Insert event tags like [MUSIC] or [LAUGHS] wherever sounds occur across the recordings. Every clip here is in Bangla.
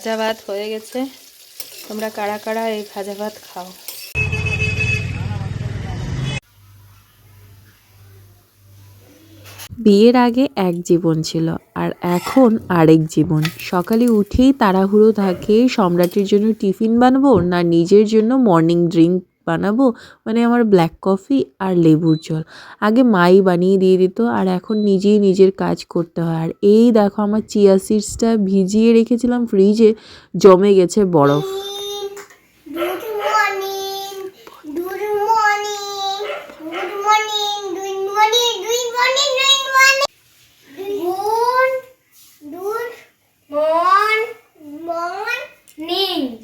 ভাজা ভাত হয়ে গেছে। তোমরা কারা কারা এই ভাজা ভাত খাও? বিয়ের আগে এক জীবন ছিল, আর এখন আরেক জীবন। সকালে উঠেই তাড়াহুড়ো থাকে, সম্রাটের জন্য টিফিন বানাবো না নিজের জন্য মর্নিং ড্রিঙ্ক বানাবো? মানে আমার ব্ল্যাক কফি আর লেবুর জল। আগে মাই বানিয়ে দিয়ে দিত আর এখন নিজেই নিজের কাজ করতে হয়। আর এই দেখো আমার চিয়া সিডসটা ভিজিয়ে রেখেছিলাম ফ্রিজে জমে গেছে বরফ. Good. Good. Morn. Morning.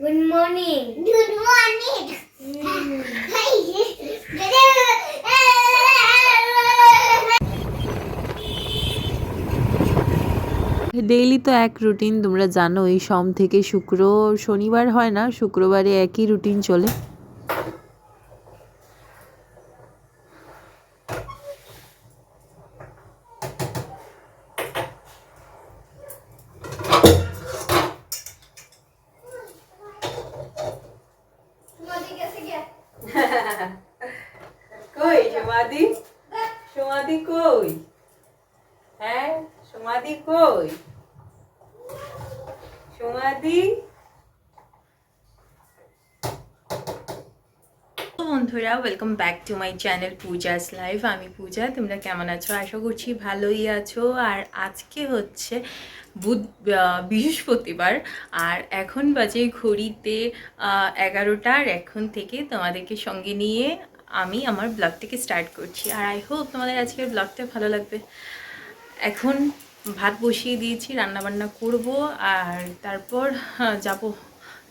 Good morning. Good morning. Daily তো এক রুটিন তোমরা জানো এই সোম থেকে শুক্র শনিবার হয় না শুক্রবারে একই রুটিন চলে। [LAUGHS] কই সমাধি সমাধি কই? হ্যাঁ সমাধি কই? বন্ধুরা welcome back to my channel Puja's live আমি পূজা তোমরা কেমন আছো? আশা করছি ভালোই আছো। আর আজকে হচ্ছে বুধ বৃহস্পতিবার। আর এখন বাজে ঘড়িতে আহ, এগারোটা। আর এখন থেকে তোমাদেরকে সঙ্গে নিয়ে আমি আমার ব্লগটাকে স্টার্ট করছি। আর আই হোপ তোমাদের আজকের ব্লগটা ভালো লাগবে। এখন ভাত বসিয়ে দিয়েছি, রান্নাবান্না করব আর তারপর যাব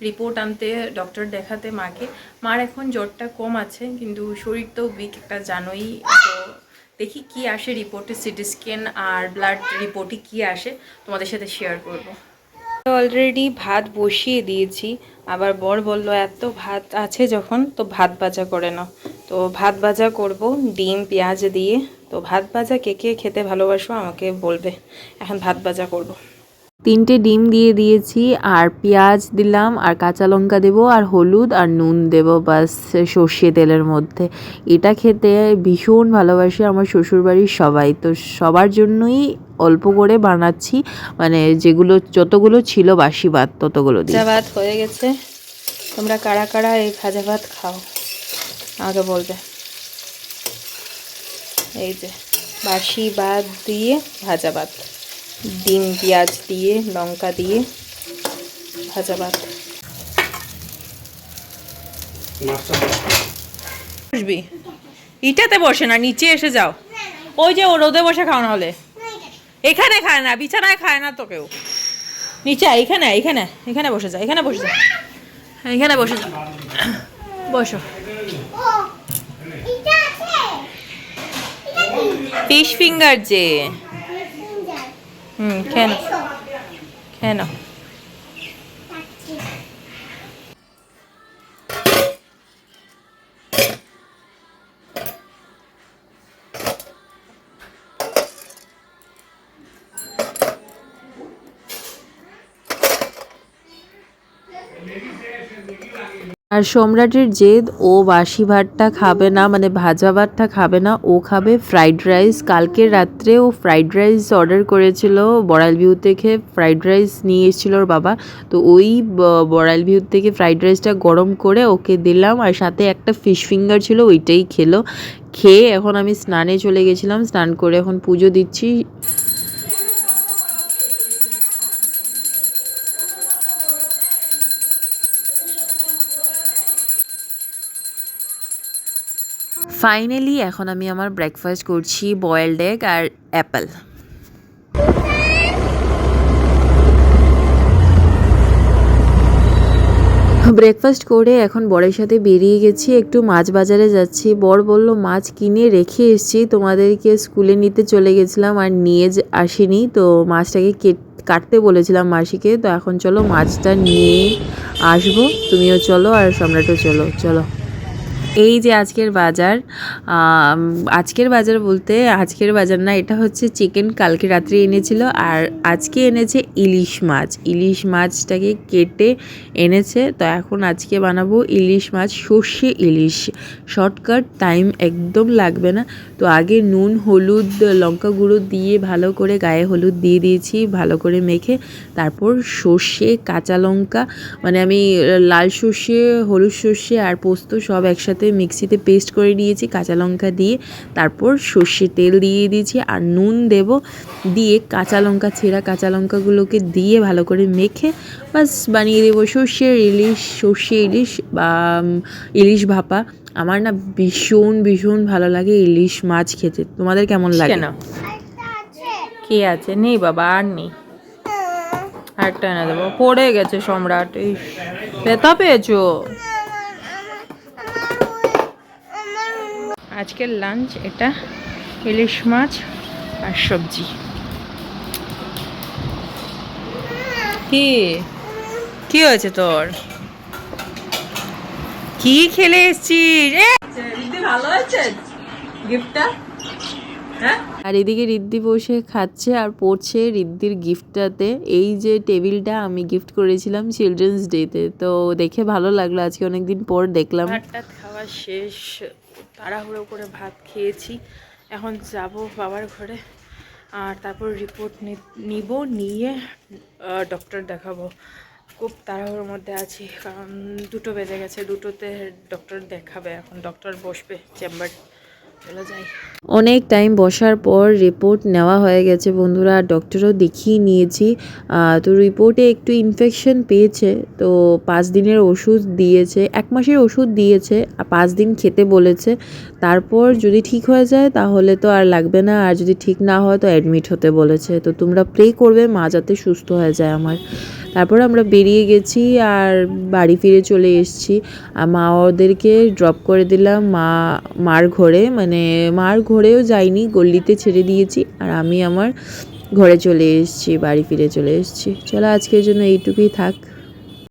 রিপোর্ট আনতে ডক্টর দেখাতে মাকে। মার এখন জ্বরটা কম আছে, কিন্তু শরীর তো উইক একটা জানোই। তো দেখি কি আসে রিপোর্টে সিটি স্ক্যান আর ব্লাড রিপোর্টে কি আসে, তোমাদের সাথে শেয়ার করব। অলরেডি ভাত বসিয়ে দিয়েছি, আবার বর বলল, এত ভাত আছে যখন, তো ভাত ভাজা করে নাও। তো ভাত ভাজা করব, ডিম, পেঁয়াজ দিয়ে তো ভাত ভাজা কে কে খেতে ভালোবাসো আমাকে বলবে। এখন ভাত ভাজা করব। তিনটে ডিম দিয়ে দিয়েছি আর পেঁয়াজ দিলাম আর কাঁচা লঙ্কা দেবো আর হলুদ আর নুন দেবো বাস সর্ষে তেলের মধ্যে। এটা খেতে ভীষণ ভালোবাসি আমার শ্বশুরবাড়ির সবাই। তো সবার জন্যই অল্প করে বানাচ্ছি মানে যেগুলো যতগুলো ছিল বাসি ভাত ততগুলো দিয়ে ভাজা ভাত হয়ে গেছে। তোমরা কারা কারা এই ভাজা ভাত খাও আমাকে বলবে। এই যে বাসি ভাত দিয়ে, ভাজা ভাত। ডিম, পেঁয়াজ দিয়ে, লঙ্কা দিয়ে ভাজা ভাত। বসবি? ইটাতে বসে না, নিচে এসে যাও। ওই যে ও রোদে বসে খাও না হলে। এখানে খায় না, বিছানায় খায় না তো কেউ। নিচে এখানে এখানে এখানে বসে যা, এখানে বসে যা। এখানে বসে যা। বসো। ফিশ ফিঙ্গার যে। হুম কেন কেন আর সম্রাটের জেদ, ও বাসি ভাতটা খাবে না মানে ভাজা ভাতটা খাবে না, ও খাবে ফ্রাইড রাইস কালকে রাত্রে ও ফ্রাইড রাইস অর্ডার করেছিল, বড়াইল ভিউ থেকে ফ্রাইড রাইস নিয়ে এসেছিল ওর বাবা। তো ওই ব- বড়াইল ভিউ থেকে ফ্রাইড রাইসটা গরম করে ওকে দিলাম, আর সাথে একটা ফিশ ফিঙ্গার ছিল, ওইটাই খেলো। খেয়ে এখন আমি স্নানে চলে গেছিলাম, স্নান করে এখন পুজো দিচ্ছি। ফাইনালি এখন আমি আমার ব্রেকফাস্ট করছি বয়েলড এগ আর অ্যাপেল ব্রেকফাস্ট করে এখন বরের সাথে বেরিয়ে গেছি, একটু মাছ বাজারে যাচ্ছি। বর বলল, মাছ কিনে রেখে এসেছি, তোমাদেরকে স্কুলে নিতে চলে গেছিলাম আর নিয়ে আসিনি। তো মাছটাকে কেট, কাটতে বলেছিলাম মাসিকে, তো এখন চলো মাছটা নিয়ে আসব। তুমিও চলো আর সম্রাটও চলো চলো। এই যে আজকের বাজার আজকের বাজার বলতে আজকের বাজার না, এটা হচ্ছে চিকেন কালকে রাত্রে এনেছিল আর আজকে এনেছে ইলিশ মাছ। ইলিশ মাছটাকে কেটে এনেছে, তো এখন আজকে বানাবো ইলিশ মাছ, সর্ষে ইলিশ। শর্টকাট, টাইম একদম লাগবে না। তো আগে নুন, হলুদ, লঙ্কা গুঁড়ো দিয়ে ভালো করে গায়ে হলুদ দিয়ে দিয়েছি, ভালো করে মেখে। তারপর সর্ষে, কাঁচা লঙ্কা মানে আমি লাল সর্ষে, হলুদ সর্ষে আর পোস্ত সব একসাথে মিক্সিতে পেস্ট করে নিয়েছি কাঁচা লঙ্কা দিয়ে। তারপর সর্ষে তেল দিয়ে দিয়েছি আর নুন দেব দিয়ে কাঁচা লঙ্কা, ছেঁড়া কাঁচা লঙ্কাগুলোকে দিয়ে ভালো করে মেখে বাস বানিয়ে দেবো। সর্ষের ইলিশ, সর্ষে ইলিশ বা ইলিশ ভাপা। আমার না ভীষণ ভীষণ ভালো লাগে ইলিশ মাছ খেতে। তোমাদের কেমন লাগে? না কে আছে? নেই বাবা, আর নেই। আরেকটা এনে দেবো। পড়ে গেছে সম্রাট এই ব্যথা পেয়েছ? আজকের লাঞ্চ এটা ইলিশ মাছ আর সবজি। কি? কি হয়েছে তোর? কি খেলে এসছিস? এ! ভালো হয়েছে? গিফটটা হ্যাঁ? আর এদিকে রিদ্দি বসে খাচ্ছে আর পড়ছে রিদ্দির গিফটটাতে এই যে টেবিলটা আমি গিফট করেছিলাম চিলড্রেন্স ডেতে তো। দেখে ভালো লাগল আজকে অনেকদিন পর দেখলাম। খাওয়া শেষ। তাড়াহুড়ো করে ভাত খেয়েছি। এখন যাব বাবার ঘরে। আর তারপর রিপোর্ট নিব, নিয়ে ডক্টর দেখাবো। খুব তাড়াহুড়োর মধ্যে আছি, কারণ দুটো বেজে গেছে, দুটোতে ডক্টর দেখাবে এখন ডক্টর বসবে চেম্বার অনেক টাইম বসার পর রিপোর্ট নেওয়া হয়ে গেছে বন্ধুরা ডক্টরও দেখিয়ে নিয়েছি। তো রিপোর্টে একটু ইনফেকশন পেয়েছে, তো পাঁচ দিনের ওষুধ দিয়েছে, এক মাসের ওষুধ দিয়েছে পাঁচ দিন খেতে বলেছে। তারপর যদি ঠিক হয়ে যায়, তাহলে তো আর লাগবে না, আর যদি ঠিক না হয়, তো অ্যাডমিট হতে বলেছে। তো তোমরা প্রে করবে, মা যাতে সুস্থ হয়ে যায় আমার। তারপর আমরা বেরিয়ে গেছি আর বাড়ি ফিরে চলে এসেছি। আর মা ওদেরকে ড্রপ করে দিলাম মা, মার ঘরে। মানে মার ঘরেও যাইনি গল্লিতে ছেড়ে দিয়েছি। আর আমি আমার ঘরে চলে এসেছি, বাড়ি ফিরে চলে এসেছি। চলো আজকের জন্য এইটুকুই থাক।